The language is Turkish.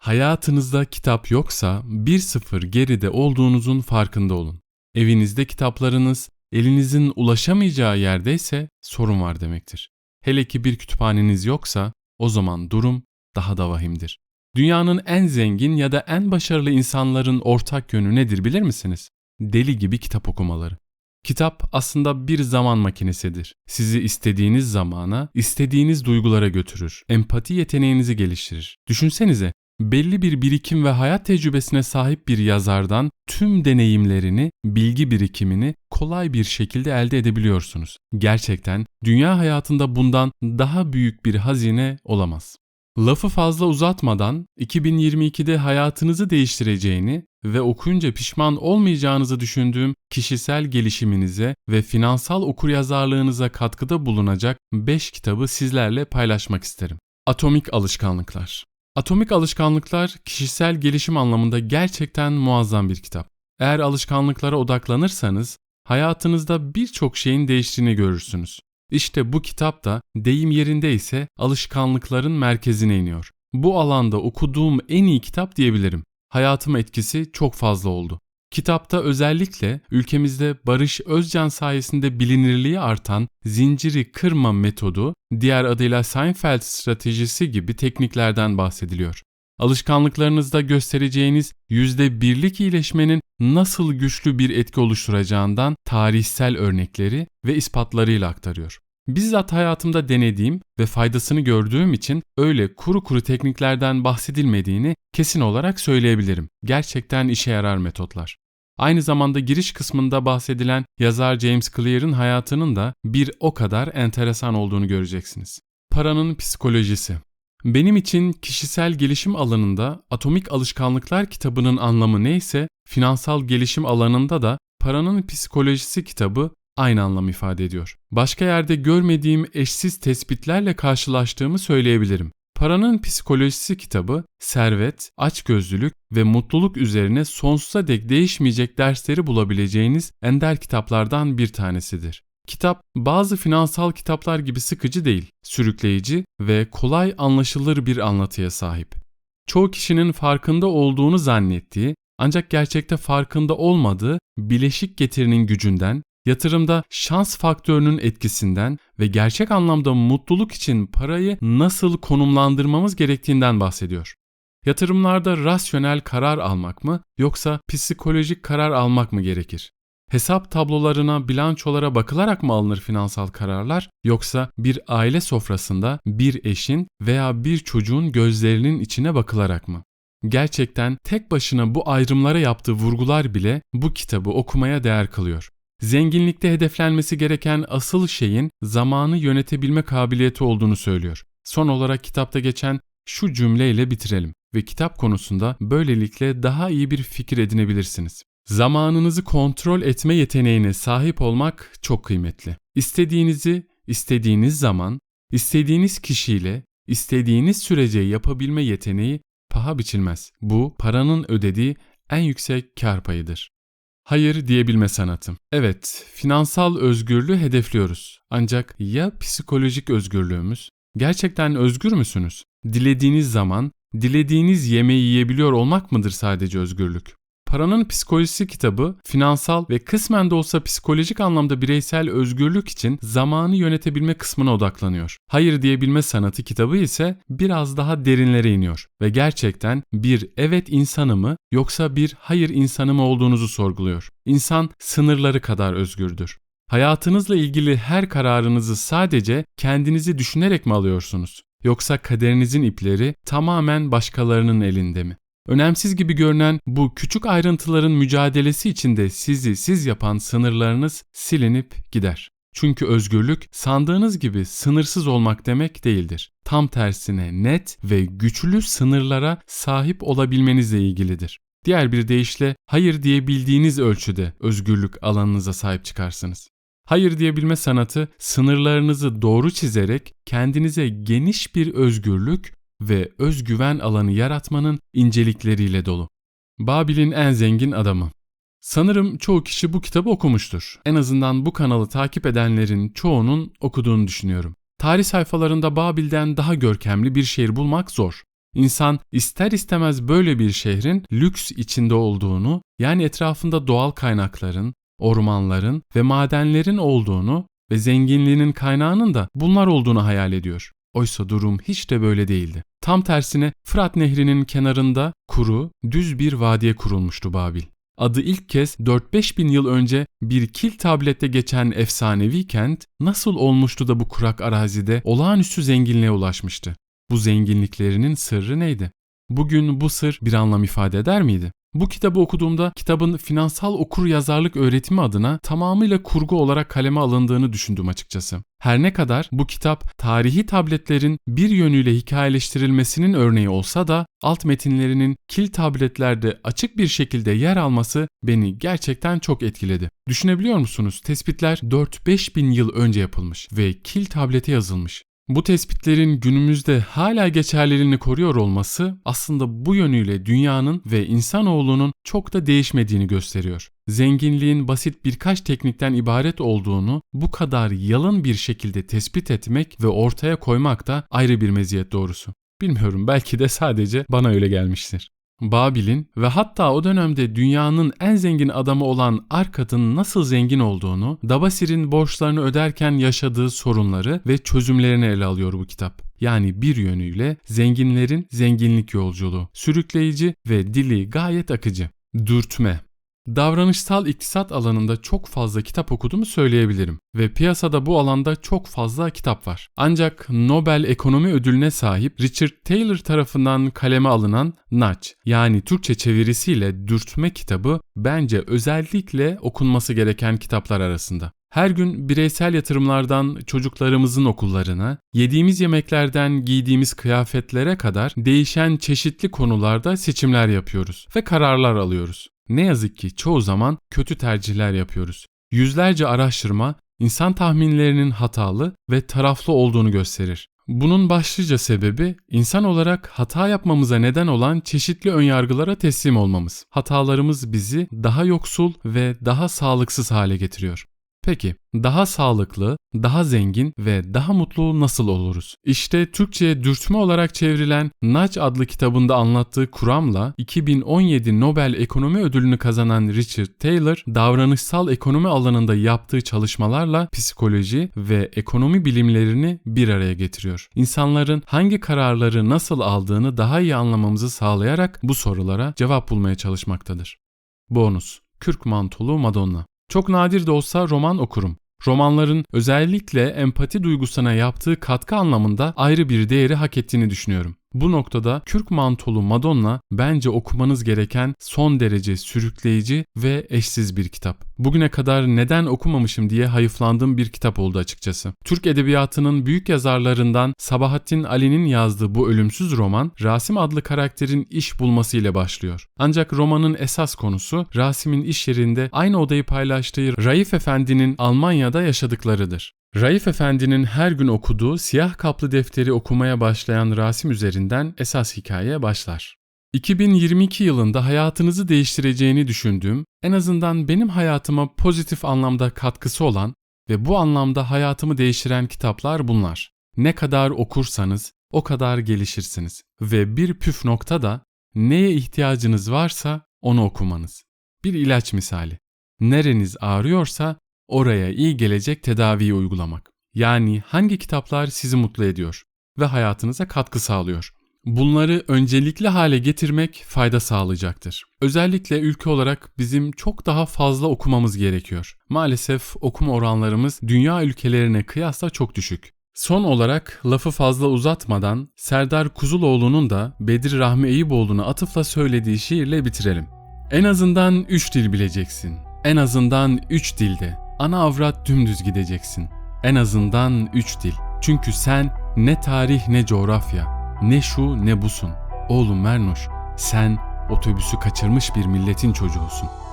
Hayatınızda kitap yoksa 1-0 geride olduğunuzun farkında olun. Evinizde kitaplarınız elinizin ulaşamayacağı yerdeyse sorun var demektir. Hele ki bir kütüphaneniz yoksa o zaman durum daha da vahimdir. Dünyanın en zengin ya da en başarılı insanların ortak yönü nedir bilir misiniz? Deli gibi kitap okumaları. Kitap aslında bir zaman makinesidir. Sizi istediğiniz zamana, istediğiniz duygulara götürür. Empati yeteneğinizi geliştirir. Düşünsenize, belli bir birikim ve hayat tecrübesine sahip bir yazardan tüm deneyimlerini, bilgi birikimini kolay bir şekilde elde edebiliyorsunuz. Gerçekten dünya hayatında bundan daha büyük bir hazine olamaz. Lafı fazla uzatmadan 2022'de hayatınızı değiştireceğini ve okuyunca pişman olmayacağınızı düşündüğüm kişisel gelişiminize ve finansal okuryazarlığınıza katkıda bulunacak 5 kitabı sizlerle paylaşmak isterim. Atomik Alışkanlıklar Atomik Alışkanlıklar kişisel gelişim anlamında gerçekten muazzam bir kitap. Eğer alışkanlıklara odaklanırsanız hayatınızda birçok şeyin değiştiğini görürsünüz. İşte bu kitap da deyim yerinde ise alışkanlıkların merkezine iniyor. Bu alanda okuduğum en iyi kitap diyebilirim. Hayatıma etkisi çok fazla oldu. Kitapta özellikle ülkemizde Barış Özcan sayesinde bilinirliği artan zinciri kırma metodu, diğer adıyla Seinfeld stratejisi gibi tekniklerden bahsediliyor. Alışkanlıklarınızda göstereceğiniz %1'lik iyileşmenin nasıl güçlü bir etki oluşturacağından tarihsel örnekleri ve ispatlarıyla aktarıyor. Bizzat hayatımda denediğim ve faydasını gördüğüm için öyle kuru kuru tekniklerden bahsedilmediğini kesin olarak söyleyebilirim. Gerçekten işe yarar metotlar. Aynı zamanda giriş kısmında bahsedilen yazar James Clear'ın hayatının da bir o kadar enteresan olduğunu göreceksiniz. Paranın psikolojisi benim için kişisel gelişim alanında Atomik Alışkanlıklar kitabının anlamı neyse, finansal gelişim alanında da Paranın Psikolojisi kitabı aynı anlam ifade ediyor. Başka yerde görmediğim eşsiz tespitlerle karşılaştığımı söyleyebilirim. Paranın Psikolojisi kitabı, servet, açgözlülük ve mutluluk üzerine sonsuza dek değişmeyecek dersleri bulabileceğiniz ender kitaplardan bir tanesidir. Kitap bazı finansal kitaplar gibi sıkıcı değil, sürükleyici ve kolay anlaşılır bir anlatıya sahip. Çoğu kişinin farkında olduğunu zannettiği ancak gerçekte farkında olmadığı bileşik getirinin gücünden, yatırımda şans faktörünün etkisinden ve gerçek anlamda mutluluk için parayı nasıl konumlandırmamız gerektiğinden bahsediyor. Yatırımlarda rasyonel karar almak mı yoksa psikolojik karar almak mı gerekir? Hesap tablolarına, bilançolara bakılarak mı alınır finansal kararlar yoksa bir aile sofrasında bir eşin veya bir çocuğun gözlerinin içine bakılarak mı? Gerçekten tek başına bu ayrımlara yaptığı vurgular bile bu kitabı okumaya değer kılıyor. Zenginlikte hedeflenmesi gereken asıl şeyin zamanı yönetebilme kabiliyeti olduğunu söylüyor. Son olarak kitapta geçen şu cümleyle bitirelim ve kitap konusunda böylelikle daha iyi bir fikir edinebilirsiniz. Zamanınızı kontrol etme yeteneğine sahip olmak çok kıymetli. İstediğinizi istediğiniz zaman, istediğiniz kişiyle, istediğiniz sürece yapabilme yeteneği paha biçilmez. Bu paranın ödediği en yüksek kar payıdır. Hayır diyebilme sanatım. Evet, finansal özgürlüğü hedefliyoruz. Ancak ya psikolojik özgürlüğümüz? Gerçekten özgür müsünüz? Dilediğiniz zaman, dilediğiniz yemeği yiyebiliyor olmak mıdır sadece özgürlük? Paranın Psikolojisi kitabı finansal ve kısmen de olsa psikolojik anlamda bireysel özgürlük için zamanı yönetebilme kısmına odaklanıyor. Hayır diyebilme sanatı kitabı ise biraz daha derinlere iniyor ve gerçekten bir evet insanı mı yoksa bir hayır insanı mı olduğunuzu sorguluyor. İnsan sınırları kadar özgürdür. Hayatınızla ilgili her kararınızı sadece kendinizi düşünerek mi alıyorsunuz? Yoksa kaderinizin ipleri tamamen başkalarının elinde mi? Önemsiz gibi görünen bu küçük ayrıntıların mücadelesi içinde sizi siz yapan sınırlarınız silinip gider. Çünkü özgürlük sandığınız gibi sınırsız olmak demek değildir. Tam tersine net ve güçlü sınırlara sahip olabilmenizle ilgilidir. Diğer bir deyişle hayır diyebildiğiniz ölçüde özgürlük alanınıza sahip çıkarsınız. Hayır diyebilme sanatı sınırlarınızı doğru çizerek kendinize geniş bir özgürlük ve özgüven alanı yaratmanın incelikleriyle dolu. Babil'in en zengin adamı. Sanırım çoğu kişi bu kitabı okumuştur. En azından bu kanalı takip edenlerin çoğunun okuduğunu düşünüyorum. Tarih sayfalarında Babil'den daha görkemli bir şehir bulmak zor. İnsan ister istemez böyle bir şehrin lüks içinde olduğunu, yani etrafında doğal kaynakların, ormanların ve madenlerin olduğunu ve zenginliğinin kaynağının da bunlar olduğunu hayal ediyor. Oysa durum hiç de böyle değildi. Tam tersine Fırat Nehri'nin kenarında kuru, düz bir vadiye kurulmuştu Babil. Adı ilk kez 4-5 bin yıl önce bir kil tablette geçen efsanevi kent nasıl olmuştu da bu kurak arazide olağanüstü zenginliğe ulaşmıştı? Bu zenginliklerinin sırrı neydi? Bugün bu sır bir anlam ifade eder miydi? Bu kitabı okuduğumda kitabın finansal okur yazarlık öğretimi adına tamamıyla kurgu olarak kaleme alındığını düşündüm açıkçası. Her ne kadar bu kitap tarihi tabletlerin bir yönüyle hikayeleştirilmesinin örneği olsa da alt metinlerinin kil tabletlerde açık bir şekilde yer alması beni gerçekten çok etkiledi. Düşünebiliyor musunuz? Tespitler 4-5 bin yıl önce yapılmış ve kil tablete yazılmış. Bu tespitlerin günümüzde hala geçerliliğini koruyor olması aslında bu yönüyle dünyanın ve insanoğlunun çok da değişmediğini gösteriyor. Zenginliğin basit birkaç teknikten ibaret olduğunu bu kadar yalın bir şekilde tespit etmek ve ortaya koymak da ayrı bir meziyet doğrusu. Bilmiyorum belki de sadece bana öyle gelmiştir. Babil'in ve hatta o dönemde dünyanın en zengin adamı olan Arkad'ın nasıl zengin olduğunu, Dabasir'in borçlarını öderken yaşadığı sorunları ve çözümlerini ele alıyor bu kitap. Yani bir yönüyle zenginlerin zenginlik yolculuğu, sürükleyici ve dili gayet akıcı. Dürtme Davranışsal iktisat alanında çok fazla kitap okuduğumu söyleyebilirim ve piyasada bu alanda çok fazla kitap var. Ancak Nobel Ekonomi Ödülüne sahip Richard Taylor tarafından kaleme alınan Nudge yani Türkçe çevirisiyle Dürtme kitabı bence özellikle okunması gereken kitaplar arasında. Her gün bireysel yatırımlardan çocuklarımızın okullarına, yediğimiz yemeklerden giydiğimiz kıyafetlere kadar değişen çeşitli konularda seçimler yapıyoruz ve kararlar alıyoruz. Ne yazık ki çoğu zaman kötü tercihler yapıyoruz. Yüzlerce araştırma insan tahminlerinin hatalı ve taraflı olduğunu gösterir. Bunun başlıca sebebi insan olarak hata yapmamıza neden olan çeşitli önyargılara teslim olmamız. Hatalarımız bizi daha yoksul ve daha sağlıksız hale getiriyor. Peki daha sağlıklı, daha zengin ve daha mutlu nasıl oluruz? İşte Türkçe'ye dürtme olarak çevrilen Naç adlı kitabında anlattığı kuramla 2017 Nobel Ekonomi Ödülünü kazanan Richard Taylor, davranışsal ekonomi alanında yaptığı çalışmalarla psikoloji ve ekonomi bilimlerini bir araya getiriyor. İnsanların hangi kararları nasıl aldığını daha iyi anlamamızı sağlayarak bu sorulara cevap bulmaya çalışmaktadır. Bonus Kürk Mantolu Madonna çok nadir de olsa roman okurum. Romanların özellikle empati duygusuna yaptığı katkı anlamında ayrı bir değeri hak ettiğini düşünüyorum. Bu noktada Kürk Mantolu Madonna bence okumanız gereken son derece sürükleyici ve eşsiz bir kitap. Bugüne kadar neden okumamışım diye hayıflandığım bir kitap oldu açıkçası. Türk edebiyatının büyük yazarlarından Sabahattin Ali'nin yazdığı bu ölümsüz roman Rasim adlı karakterin iş bulması ile başlıyor. Ancak romanın esas konusu Rasim'in iş yerinde aynı odayı paylaştığı Raif Efendi'nin Almanya'da yaşadıklarıdır. Raif Efendi'nin her gün okuduğu siyah kaplı defteri okumaya başlayan Rasim üzerinden esas hikaye başlar. 2022 yılında hayatınızı değiştireceğini düşündüğüm, en azından benim hayatıma pozitif anlamda katkısı olan ve bu anlamda hayatımı değiştiren kitaplar bunlar. Ne kadar okursanız o kadar gelişirsiniz ve bir püf nokta da neye ihtiyacınız varsa onu okumanız. Bir ilaç misali. Nereniz ağrıyorsa oraya iyi gelecek tedaviyi uygulamak. Yani hangi kitaplar sizi mutlu ediyor ve hayatınıza katkı sağlıyor. Bunları öncelikli hale getirmek fayda sağlayacaktır. Özellikle ülke olarak bizim çok daha fazla okumamız gerekiyor. Maalesef okuma oranlarımız dünya ülkelerine kıyasla çok düşük. Son olarak lafı fazla uzatmadan Serdar Kuzuloğlu'nun da Bedir Rahmi Eyüboğlu'na atıfla söylediği şiirle bitirelim. En azından 3 dil bileceksin. En azından 3 dilde ana avrat dümdüz gideceksin. En azından üç dil. Çünkü sen ne tarih ne coğrafya, ne şu ne busun. Oğlum Mernoş, sen otobüsü kaçırmış bir milletin çocuğusun.''